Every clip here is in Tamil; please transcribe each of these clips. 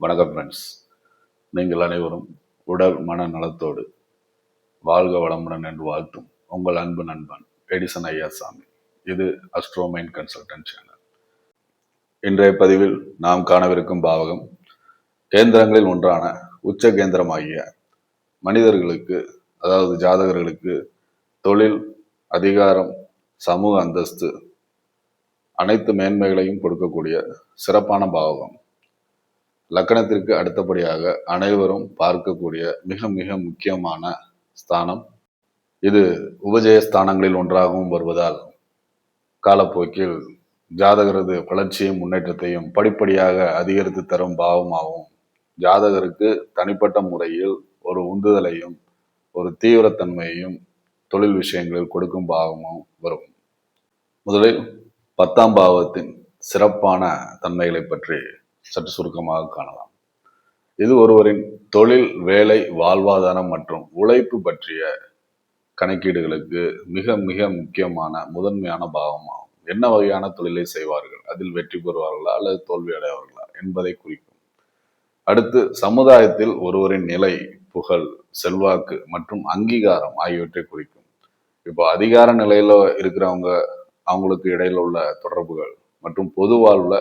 வணக்கம் ஃப்ரெண்ட்ஸ் நீங்கள் அனைவரும் உடல் மன நலத்தோடு வாழ்க வளமுடன் என்று வாழ்த்தும் உங்கள் அன்பு நண்பன் எடிசன் ஐயாசாமி. இது அஸ்ட்ரோமைன் கன்சல்டன்ட் சேனல் இன்றைய பதிவில் நாம் காணவிருக்கும் பாவகம் கேந்திரங்களில் ஒன்றான உச்ச கேந்திரமாகிய மனிதர்களுக்கு அதாவது ஜாதகர்களுக்கு தொழில் அதிகாரம் சமூக அந்தஸ்து அனைத்து மேன்மைகளையும் கொடுக்கக்கூடிய சிறப்பான பாவகம். லக்கணத்திற்கு அடுத்தபடியாக அனைவரும் பார்க்கக்கூடிய மிக மிக முக்கியமான ஸ்தானம். இது உபஜய ஸ்தானங்களில் ஒன்றாகவும் வருவதால் காலப்போக்கில் ஜாதகரது வளர்ச்சியும் முன்னேற்றத்தையும் படிப்படியாக அதிகரித்து தரும் பாவமாகவும் ஜாதகருக்கு தனிப்பட்ட முறையில் ஒரு உந்துதலையும் ஒரு தீவிரத்தன்மையையும் தொழில் விஷயங்களில் கொடுக்கும் பாவமும் வரும். முதலில் பத்தாம் பாவத்தின் சிறப்பான தன்மைகளை பற்றி சற்று சுருக்கமாக காணலாம். இது ஒருவரின் தொழில் வேலை வாழ்வாதாரம் மற்றும் உழைப்பு பற்றிய கணக்கீடுகளுக்கு மிக மிக முக்கியமான முதன்மையான பாகமாகும் என்ன வகையான தொழிலை செய்வார்கள்? அதில் வெற்றி பெறுவார்களா அல்லது தோல்வி அடைவார்களா என்பதை குறிக்கும். அடுத்து சமுதாயத்தில் ஒருவரின் நிலை புகழ் செல்வாக்கு மற்றும் அங்கீகாரம் ஆகியவற்றை குறிக்கும். இப்போ அதிகார நிலையில இருக்கிறவங்க அவங்களுக்கு இடையில உள்ள தொடர்புகள் மற்றும் பொது வாழ்வுல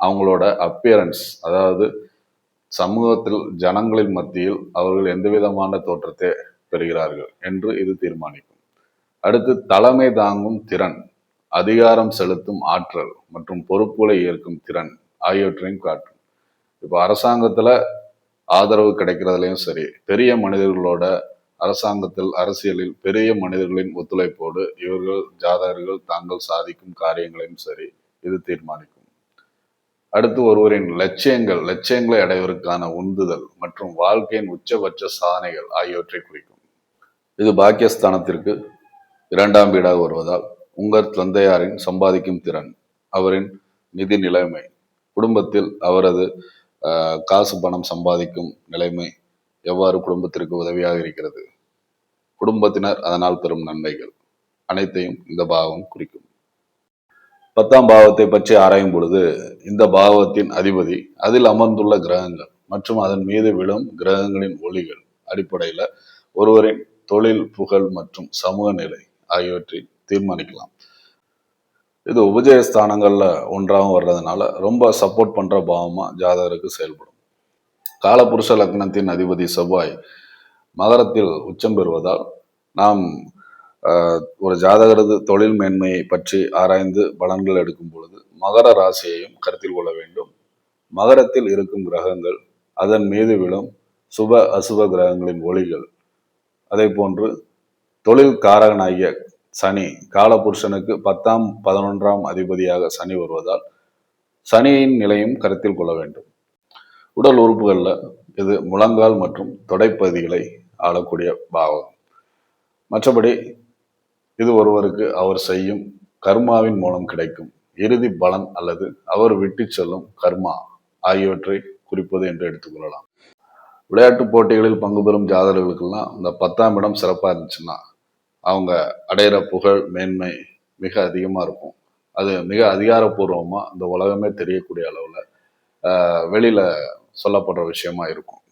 அவங்களோட அப்பியரன்ஸ் அதாவது சமூகத்தில் ஜனங்களின் மத்தியில் அவர்கள் எந்த விதமான தோற்றத்தை பெறுகிறார்கள் என்று இது தீர்மானிக்கும். அடுத்து தலைமை தாங்கும் திறன் அதிகாரம் செலுத்தும் ஆற்றல் மற்றும் பொறுப்புகளை ஏற்கும் திறன் ஆகியவற்றையும் காட்டும். இப்போ அரசாங்கத்துல ஆதரவு கிடைக்கிறதுலையும் சரி பெரிய மனிதர்களோட அரசாங்கத்தில் அரசியலில் பெரிய மனிதர்களின் ஒத்துழைப்போடு இவர்கள் ஜாதகர்கள் தாங்கள் சாதிக்கும் காரியங்களையும் சரி இது தீர்மானிக்கும். அடுத்து ஒருவரின் லட்சியங்கள் லட்சியங்களை அடைவதற்கான உந்துதல் மற்றும் வாழ்க்கையின் உச்சபட்ச சாதனைகள் ஆகியவற்றை குறிக்கும். இது பாக்கியஸ்தானத்திற்கு இரண்டாம் வீடாக வருவதால் உங்கள் தந்தையாரின் சம்பாதிக்கும் திறன் அவரின் நிதி நிலைமை குடும்பத்தில் அவரது காசு பணம் சம்பாதிக்கும் நிலைமை எவ்வாறு குடும்பத்திற்கு உதவியாக இருக்கிறது? குடும்பத்தினர் அதனால் பெறும் நன்மைகள் அனைத்தையும் இந்த பாவம் குறிக்கும். பத்தாம் பாவத்தை பற்றி ஆராயும் பொழுது இந்த பாவத்தின் அதிபதி அதில் அமர்ந்துள்ள கிரகங்கள் மற்றும் அதன் மீது விழும் கிரகங்களின் ஒளிகள் அடிப்படையில் ஒருவரின் தொழில் புகழ் மற்றும் சமூக நிலை ஆகியவற்றை தீர்மானிக்கலாம். இது உபஜய ஸ்தானங்களில் ஒன்றாகவும் வர்றதுனால ரொம்ப சப்போர்ட் பண்ற பாவமாக ஜாதகருக்கு செயல்படும். காலபுருஷ லக்னத்தின் அதிபதி செவ்வாய் மகரத்தில் உச்சம் பெறுவதால் நாம் ஒரு ஜாதகரது தொழில் மேன்மையை பற்றி ஆராய்ந்து பலன்கள் எடுக்கும் பொழுது மகர ராசியையும் கருத்தில் கொள்ள வேண்டும். மகரத்தில் இருக்கும் கிரகங்கள் அதன் மீது விழும் சுப அசுப கிரகங்களின் ஒளிகள். அதே போன்று தொழில் காரகனாகிய சனி காலபுருஷனுக்கு பத்தாம் பதினொன்றாம் அதிபதியாக சனி வருவதால் சனியின் நிலையும் கருத்தில் கொள்ள வேண்டும். உடல் உறுப்புகளில் இது முழங்கால் மற்றும் தொடைப்பகுதிகளை ஆளக்கூடிய பாவம் மற்றபடி இது ஒருவருக்கு அவர் செய்யும் கர்மாவின் மூலம் கிடைக்கும். இறுதி பலன் அல்லது அவர் விட்டு செல்லும் கர்மா ஆகியவற்றை குறிப்பது என்று எடுத்துக்கொள்ளலாம் விளையாட்டு போட்டிகளில் பங்கு பெறும் ஜாதகர்களுக்கெல்லாம் இந்த பத்தாம் இடம் சிறப்பாக இருந்துச்சுன்னா அவங்க அடையிற புகழ் மேன்மை மிக அதிகமாக இருக்கும். அது மிக அதிகாரப்பூர்வமாக இந்த உலகமே தெரியக்கூடிய அளவில் வெளியில் சொல்லப்படுற விஷயமா இருக்கும்.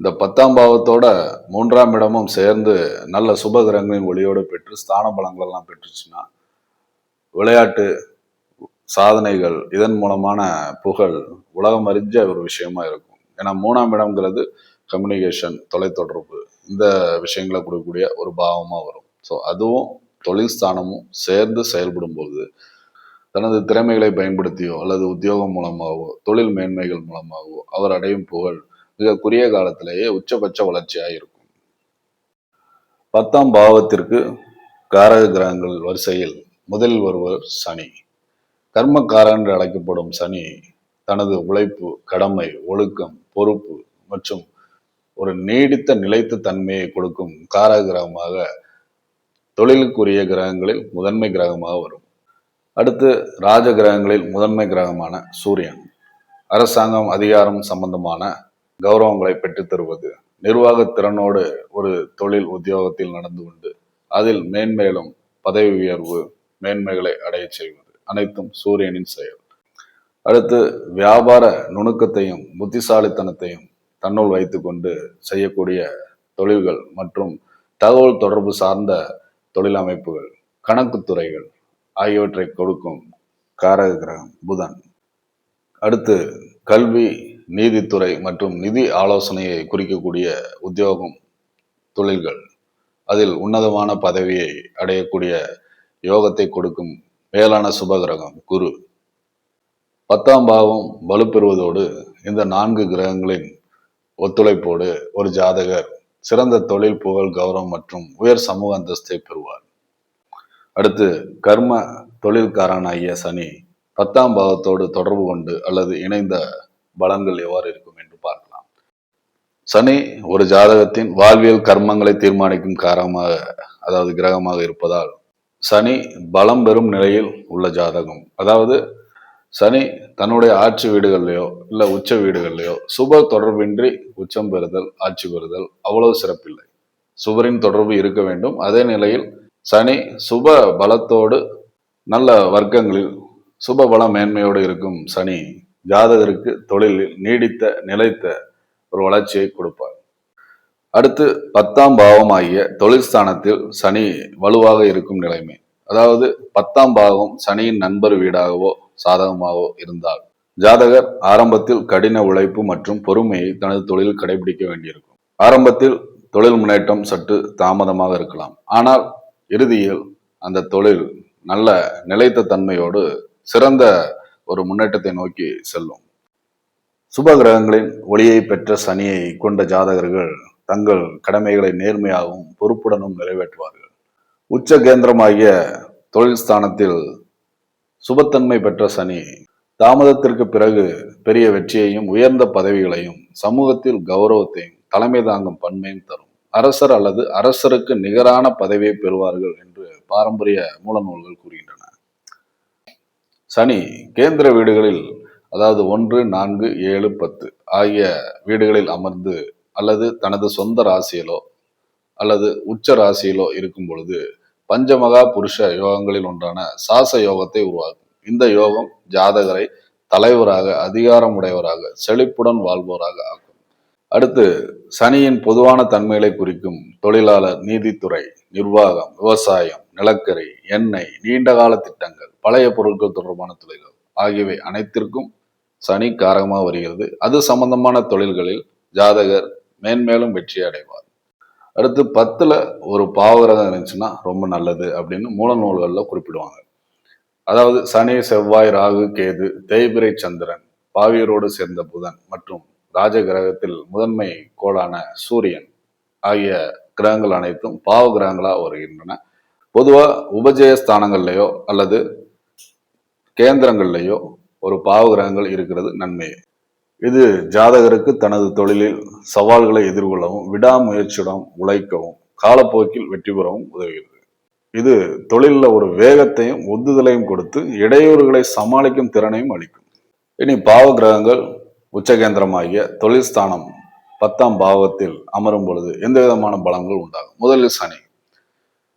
இந்த பத்தாம் பாவத்தோட மூன்றாம் இடமும் சேர்ந்து நல்ல சுப கிரகங்களின் ஒளியோடு பெற்று ஸ்தான பலங்கள் எல்லாம் பெற்றுச்சுன்னா விளையாட்டு சாதனைகள் இதன் மூலமான புகழ் உலகம் அறிஞ்ச ஒரு விஷயமா இருக்கும். ஏன்னா மூணாம் இடம்ங்கிறது கம்யூனிகேஷன் தொலைத்தொடர்பு இந்த விஷயங்களை கொடுக்கக்கூடிய ஒரு பாவமாக வரும். ஸோ அதுவும் தொழில் ஸ்தானமும் சேர்ந்து செயல்படும் போது தனது திறமைகளை பயன்படுத்தியோ அல்லது உத்தியோகம் மூலமாகவோ தொழில் மேன்மைகள் மூலமாகவோ அவர் அடையும் புகழ் மிக குறுகிய காலத்திலேயே உச்சபட்ச வளர்ச்சியாக இருக்கும் பத்தாம் பாவத்திற்கு காரக கிரகங்கள் வரிசையில் முதலில் வருவர் சனி. கர்மக்காரன் என்று அழைக்கப்படும் சனி தனது உழைப்பு கடமை ஒழுக்கம் பொறுப்பு மற்றும் ஒரு நீடித்த நிலைத்த தன்மையை கொடுக்கும் காரக கிரகமாக தொழிலுக்குரிய கிரகங்களில் முதன்மை கிரகமாக வரும். அடுத்து ராஜ கிரகங்களில் முதன்மை கிரகமான சூரியன். அரசாங்கம் அதிகாரம் சம்பந்தமான கௌரவங்களை பெற்றுத்தருவது நிர்வாக திறனோடு ஒரு தொழில் உத்தியோகத்தில் நடந்து கொண்டு அதில் மேன்மேலும் பதவி உயர்வு மேன்மைகளை அடைய செய்வது. அனைத்தும் சூரியனின் செயல். அடுத்து வியாபார நுணுக்கத்தையும் புத்திசாலித்தனத்தையும் தன்னுள் வைத்துக்கொண்டு செய்யக்கூடிய தொழில்கள் மற்றும் தகவல் தொடர்பு சார்ந்த தொழில் அமைப்புகள் கணக்கு துறைகள் ஆகியவற்றை கொடுக்கும் காரக கிரகம் புதன். அடுத்து கல்வி நீதித்துறை மற்றும் நிதி ஆலோசனையை குறிக்கக்கூடிய உத்தியோகம் தொழில்கள். அதில் உன்னதமான பதவியை அடையக்கூடிய யோகத்தை கொடுக்கும் மேலான சுபகிரகம் குரு. பத்தாம் பாவம் வலுப்பெறுவதோடு இந்த நான்கு கிரகங்களின் ஒத்துழைப்போடு ஒரு ஜாதகர் சிறந்த தொழில் புகழ் கௌரவம் மற்றும் உயர் சமூக அந்தஸ்தை பெறுவார். அடுத்து கர்ம தொழில்காரனாகிய சனி பத்தாம் பாவத்தோடு தொடர்பு கொண்டு அல்லது இணைந்த பலன்கள் எவ்வாறு இருக்கும் என்று பார்க்கலாம். சனி ஒரு ஜாதகத்தின் வாழ்வியல் கர்மங்களை தீர்மானிக்கும் காரணமாக அதாவது கிரகமாக இருப்பதால் சனி பலம் பெறும் நிலையில் உள்ள ஜாதகம். அதாவது சனி தன்னுடைய ஆட்சி வீடுகள்லையோ இல்ல உச்ச வீடுகள்லையோ சுப தொடர்பின்றி உச்சம் பெறுதல் ஆட்சி பெறுதல் அவ்வளவு சிறப்பில்லை. சுபரின் தொடர்பு இருக்க வேண்டும். அதே நிலையில் சனி சுப பலத்தோடு நல்ல வர்க்கங்களில் சுப பல மேன்மையோடு இருக்கும் சனி ஜாதகருக்கு தொழிலில் நீடித்த நிலைத்த ஒரு வளர்ச்சியை கொடுப்பார். அடுத்து பத்தாம் பாவமாகிய தொழில் ஸ்தானத்தில் சனி வலுவாக இருக்கும் நிலைமை. அதாவது பத்தாம் பாவம் சனியின் நண்பர் வீடாகவோ சாதகமாகவோ இருந்தால். ஜாதகர் ஆரம்பத்தில் கடின உழைப்பு மற்றும் பொறுமையை தனது தொழிலில் கடைபிடிக்க வேண்டியிருக்கும். ஆரம்பத்தில் தொழில் முன்னேற்றம் சற்று தாமதமாக இருக்கலாம். ஆனால் இறுதியில் அந்த தொழில் நல்ல நிலைத்த தன்மையோடு சிறந்த ஒரு முன்னேற்றத்தை நோக்கி செல்லும். சுப கிரகங்களின் ஒளியை பெற்ற சனியை கொண்ட ஜாதகர்கள் தங்கள் கடமைகளை நேர்மையாகவும் பொறுப்புடனும் நிறைவேற்றுவார்கள். உச்ச கேந்திரமாகிய தொழில் ஸ்தானத்தில் சுபத்தன்மை பெற்ற சனி தாமதத்திற்கு பிறகு பெரிய வெற்றியையும் உயர்ந்த பதவிகளையும் சமூகத்தில் கௌரவத்தையும் தலைமை தாங்கும் பன்மையும் தரும். அரசர் அல்லது அரசருக்கு நிகரான பதவியை பெறுவார்கள் என்று பாரம்பரிய மூலநூல்கள் கூறுகின்றன. சனி கேந்திர வீடுகளில் அதாவது ஒன்று நான்கு ஏழு பத்து ஆகிய வீடுகளில் அமர்ந்து அல்லது தனது சொந்த ராசியிலோ அல்லது உச்ச ராசியிலோ இருக்கும் பொழுது பஞ்சமகா புருஷ யோகங்களில் ஒன்றான சாச யோகத்தை உருவாக்கும். இந்த யோகம் ஜாதகரை தலைவராக அதிகாரம் உடையவராக செழிப்புடன் வாழ்வோராக ஆக்கும். அடுத்து சனியின் பொதுவான தன்மைகளை குறிக்கும் தொழிலாளர் நீதித்துறை நிர்வாகம் விவசாயம் நிலக்கரி எண்ணெய் நீண்டகால திட்டங்கள் பழைய பொருட்கள் தொடர்பான தொழில்கள் ஆகியவை அனைத்திற்கும் சனி காரகமாக வருகிறது. அது சம்பந்தமான தொழில்களில் ஜாதகர் மேன்மேலும் வெற்றி அடைவார் அடுத்து பத்தில் ஒரு பாவகிரகம் இருந்துச்சுன்னா ரொம்ப நல்லது அப்படின்னு மூல நூல்களில் குறிப்பிடுவாங்க. அதாவது சனி செவ்வாய் ராகு கேது தேய்பிரை சந்திரன் பாவியரோடு சேர்ந்த புதன் மற்றும் ராஜ கிரகத்தில் முதன்மை கோளான சூரியன் ஆகிய கிரகங்கள் அனைத்தும் பாவ கிரகங்களாக வருகின்றன. பொதுவா உபஜய ஸ்தானங்கள்லையோ அல்லது கேந்திரங்கள்லையோ ஒரு பாவகிரகங்கள் இருக்கிறது நன்மை. இது ஜாதகருக்கு தனது தொழிலில் சவால்களை எதிர்கொள்ளவும் விடாமுயற்சியுடன் உழைக்கவும் காலப்போக்கில் வெற்றி பெறவும் உதவுகிறது. இது தொழிலில் ஒரு வேகத்தையும் உந்துதலையும் கொடுத்து இடையூறுகளை சமாளிக்கும் திறனையும் அளிக்கும். இனி பாவ கிரகங்கள் உச்சகேந்திரமாகிய தொழில் ஸ்தானம் பத்தாம் பாவத்தில் அமரும் பொழுது எந்த விதமான பலங்கள் உண்டாகும்? முதலில் சனி.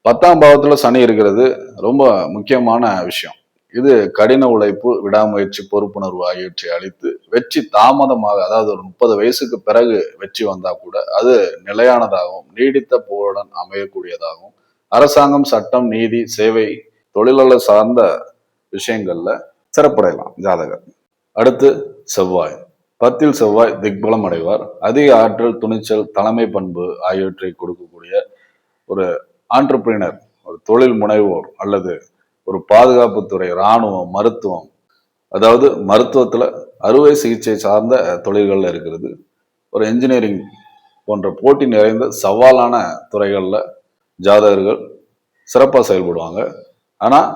பத்தாம் பாவத்துல சனி இருக்கிறது ரொம்ப முக்கியமான விஷயம். இது கடின உழைப்பு விடாமுயற்சி பொறுப்புணர்வு ஆகியவற்றை அளித்து வெற்றி தாமதமாக அதாவது ஒரு முப்பது வயசுக்கு பிறகு வெற்றி வந்தா கூட அது நிலையானதாகவும் நீடித்த போருடன் அமையக்கூடியதாகவும் அரசாங்கம் சட்டம் நீதி சேவை தொழிலாளர் சார்ந்த விஷயங்கள்ல சிறப்படையலாம் ஜாதகர். அடுத்து செவ்வாய். பத்தில் செவ்வாய் திக்பலம் அடைவார். அதிக ஆற்றல் துணிச்சல் தலைமை பண்பு ஆகியவற்றை கொடுக்கக்கூடிய ஒரு ஆண்டர்பிரினர் ஒரு தொழில் முனைவோர் அல்லது ஒரு பாதுகாப்புத்துறை இராணுவம் மருத்துவம். அதாவது மருத்துவத்தில் அறுவை சிகிச்சை சார்ந்த தொழில்களில் இருக்கிறது. ஒரு என்ஜினியரிங் போன்ற போட்டி நிறைந்த சவாலான துறைகளில் ஜாதகர்கள் சிறப்பாக செயல்படுவாங்க. ஆனால்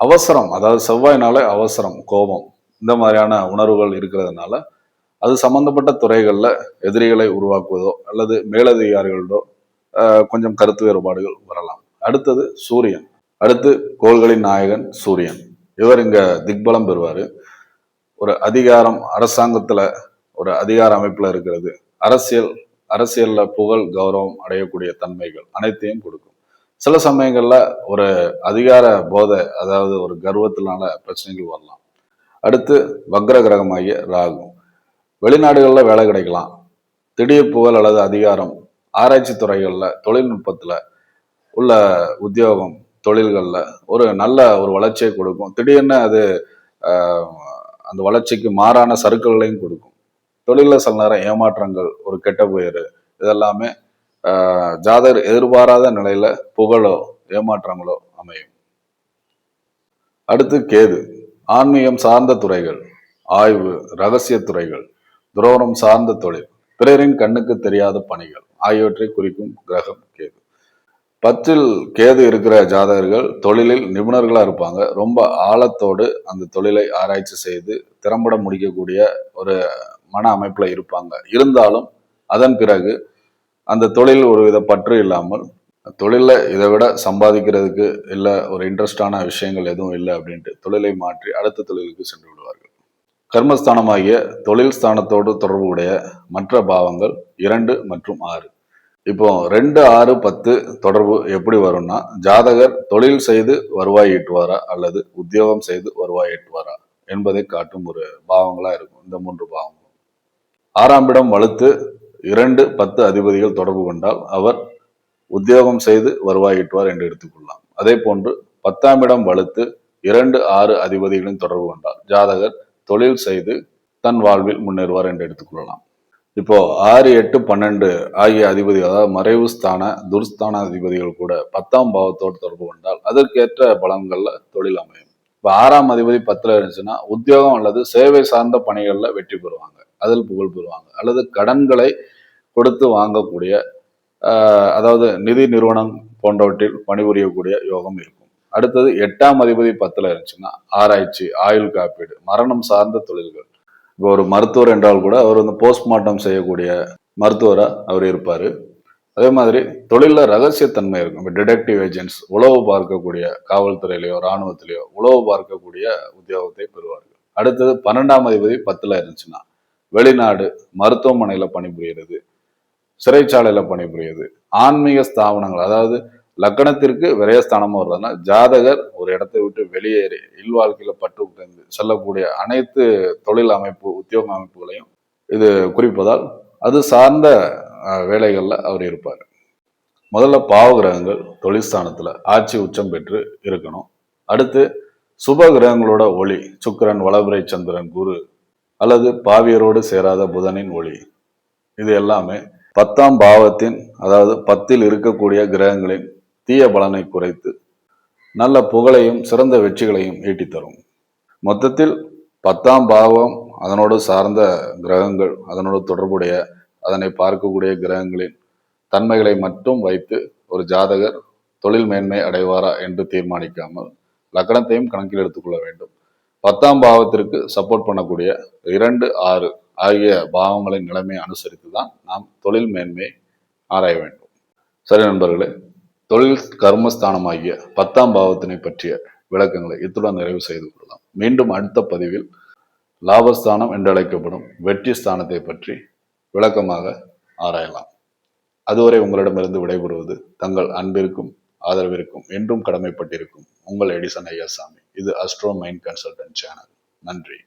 அவசரம் அதாவது செவ்வாய்னாலே அவசரம் கோபம் இந்த மாதிரியான உணர்வுகள் இருக்கிறதுனால அது சம்பந்தப்பட்ட துறைகளில் எதிரிகளை உருவாக்குவதோ அல்லது மேலதிகாரிகளோ கொஞ்சம் கருத்து வேறுபாடுகள் வரலாம். அடுத்தது சூரியன். அடுத்து கோள்களின் நாயகன் சூரியன். இவர் இங்க திக்பலம் பெறுவாரு. ஒரு அதிகாரம் அரசாங்கத்துல ஒரு அதிகார அமைப்புல இருக்கிறது. அரசியல் அரசியல்ல புகழ் கௌரவம் அடையக்கூடிய தன்மைகள் அனைத்தையும் கொடுக்கும். சில சமயங்கள்ல ஒரு அதிகார போதை அதாவது ஒரு கர்வத்தினால பிரச்சனைகள் வரலாம். அடுத்து வக்ர கிரகமாகிய ராகு. வெளிநாடுகளில் வேலை கிடைக்கலாம். திடீர் புகழ் அல்லது அதிகாரம் ஆராய்ச்சி துறைகளில் தொழில்நுட்பத்தில் உள்ள உத்தியோகம் தொழில்களில் ஒரு நல்ல ஒரு வளர்ச்சியை கொடுக்கும். திடீர்னு அது அந்த வளர்ச்சிக்கு மாறான சறுக்கல்களையும் கொடுக்கும். தொழிலில் சில நேரம் ஏமாற்றங்கள் ஒரு கெட்ட பெயர் இதெல்லாமே ஆஹ், ஜாதகர் எதிர்பாராத நிலையில புகழோ ஏமாற்றங்களோ அமையும். அடுத்து கேது. ஆன்மீகம் சார்ந்த துறைகள் ஆய்வு ரகசிய துறைகள் துரோகம் சார்ந்த தொழில். பிறரின் கண்ணுக்கு தெரியாத பணிகள் ஆகியவற்றை குறிக்கும் கிரகம் கேது. பத்தில் கேது இருக்கிற ஜாதகர்கள் தொழிலில் நிபுணர்களாக இருப்பாங்க. ரொம்ப ஆழத்தோடு அந்த தொழிலை ஆராய்ச்சி செய்து திறம்பட முடிக்கக்கூடிய ஒரு மன அமைப்பில் இருப்பாங்க. இருந்தாலும் அதன் பிறகு அந்த தொழில் ஒரு வித பற்று இல்லாமல் தொழிலில் இதை விட சம்பாதிக்கிறதுக்கு இல்லை ஒரு இன்ட்ரெஸ்டான விஷயங்கள் எதுவும் இல்லை அப்படின்ட்டு தொழிலை மாற்றி அடுத்த தொழிலுக்கு சென்று விடுவார்கள். கர்மஸ்தானமாகிய தொழில் ஸ்தானத்தோடு தொடர்புடைய மற்ற பாவங்கள் இரண்டு மற்றும் ஆறு. இப்போ ரெண்டு ஆறு பத்து தொடர்பு எப்படி வரும்னா ஜாதகர் தொழில் செய்து வருவாய் ஈட்டுவாரா அல்லது உத்தியோகம் செய்து வருவாய் ஈட்டுவாரா என்பதை காட்டும் ஒரு பாவங்களா இருக்கும். இந்த மூன்று பாவங்களும். ஆறாம் இடம் வலுத்து இரண்டு பத்து அதிபதிகள் தொடர்பு கொண்டால் அவர் உத்தியோகம் செய்து வருவாய் ஈட்டுவார் என்று எடுத்துக்கொள்ளலாம். அதே போன்று பத்தாம் இடம் வலுத்து இரண்டு ஆறு அதிபதிகளின் தொடர்பு கொண்டால் ஜாதகர் தொழில் செய்து தன் வாழ்வில் முன்னேறுவார் என்று எடுத்துக்கொள்ளலாம். இப்போ ஆறு எட்டு பன்னெண்டு ஆகிய அதிபதி அதாவது மறைவு ஸ்தான துர்ஸ்தான அதிபதிகள் கூட பத்தாம் பாவத்தோடு தொடர்பு கொண்டால் அதற்கேற்ற பலன்கள்ல தொழில் அமையும். இப்போ ஆறாம் அதிபதி பத்தில் இருந்துச்சுன்னா உத்தியோகம் அல்லது சேவை சார்ந்த பணிகளில் வெற்றி பெறுவாங்க. அதில் புகழ் பெறுவாங்க. அல்லது கடன்களை கொடுத்து வாங்கக்கூடிய அதாவது நிதி நிறுவனம் போன்றவற்றில் பணிபுரியக்கூடிய யோகம் இருக்கும். அடுத்தது எட்டாம் அதிபதி பத்துல இருந்துச்சுன்னா ஆராய்ச்சி ஆயுள் காப்பீடு மரணம் சார்ந்த தொழில்கள். இப்போ ஒரு மருத்துவர் என்றால் கூட அவர் வந்து போஸ்ட்மார்ட்டம் செய்யக்கூடிய மருத்துவரா அவர் இருப்பாரு. அதே மாதிரி தொழில ரகசியத்தன்மை இருக்கும். இப்போ டிடெக்டிவ் ஏஜென்ட்ஸ் உளவு பார்க்கக்கூடிய காவல்துறையிலையோ இராணுவத்திலையோ உளவு பார்க்கக்கூடிய உத்தியோகத்தை பெறுவார்கள். அடுத்தது பன்னெண்டாம் அதிபதி பத்துல இருந்துச்சுன்னா வெளிநாடு மருத்துவமனையில பணிபுரிகிறது சிறைச்சாலையில பணிபுரியுது ஆன்மீக ஸ்தாபனங்கள் அதாவது லக்கணத்திற்கு விரயஸ்தானமும் வருதுன்னா ஜாதகர் ஒரு இடத்தை விட்டு வெளியேறி இல்வாழ்க்கையில பட்டு உட்கார்ந்து செல்லக்கூடிய அனைத்து தொழில் அமைப்பு உத்தியோக அமைப்புகளையும் இது குறிப்பதால் அது சார்ந்த வேலைகளில் அவர் இருப்பார். முதல்ல பாவ கிரகங்கள் ஆட்சி உச்சம் பெற்று இருக்கணும். அடுத்து சுப கிரகங்களோட ஒளி சுக்கிரன் வளபுரை சந்திரன் குரு அல்லது பாவியரோடு சேராத புதனின் ஒளி இது எல்லாமே பத்தாம் பாவத்தின் அதாவது பத்தில் இருக்கக்கூடிய கிரகங்களின் தீய பலனை குறைத்து நல்ல புகழையும் சிறந்த வெற்றிகளையும் ஈட்டித்தரும். மொத்தத்தில் பத்தாம் பாவம் அதனோடு சார்ந்த கிரகங்கள் அதனோடு தொடர்புடைய அதனை பார்க்கக்கூடிய கிரகங்களின் தன்மைகளை மட்டும் வைத்து ஒரு ஜாதகர் தொழில் மேன்மை அடைவாரா என்று தீர்மானிக்காமல் லக்கணத்தையும் கணக்கில் எடுத்துக்கொள்ள வேண்டும். பத்தாம் பாவத்திற்கு சப்போர்ட் பண்ணக்கூடிய இரண்டு ஆறு ஆகிய பாவங்களின் நிலைமையை அனுசரித்து தான் நாம் தொழில் மேன்மையை ஆராய வேண்டும். சரி நண்பர்களே தொழில் கர்மஸ்தானமாகிய பத்தாம் பாவத்தினை பற்றிய விளக்கங்களை இத்துடன் நிறைவு செய்து கொள்ளலாம். மீண்டும் அடுத்த பதிவில் லாபஸ்தானம் என்றழைக்கப்படும் வெற்றி ஸ்தானத்தை பற்றி விளக்கமாக ஆராயலாம். அதுவரை உங்களிடமிருந்து விடைபெறுவது தங்கள் அன்பிற்கும் ஆதரவிற்கும் என்றும் கடமைப்பட்டிருக்கும் உங்கள் எடிசன் ஐயாசாமி இது அஸ்ட்ரோ மைண்ட் கன்சல்டன்ட் சேனல் நன்றி.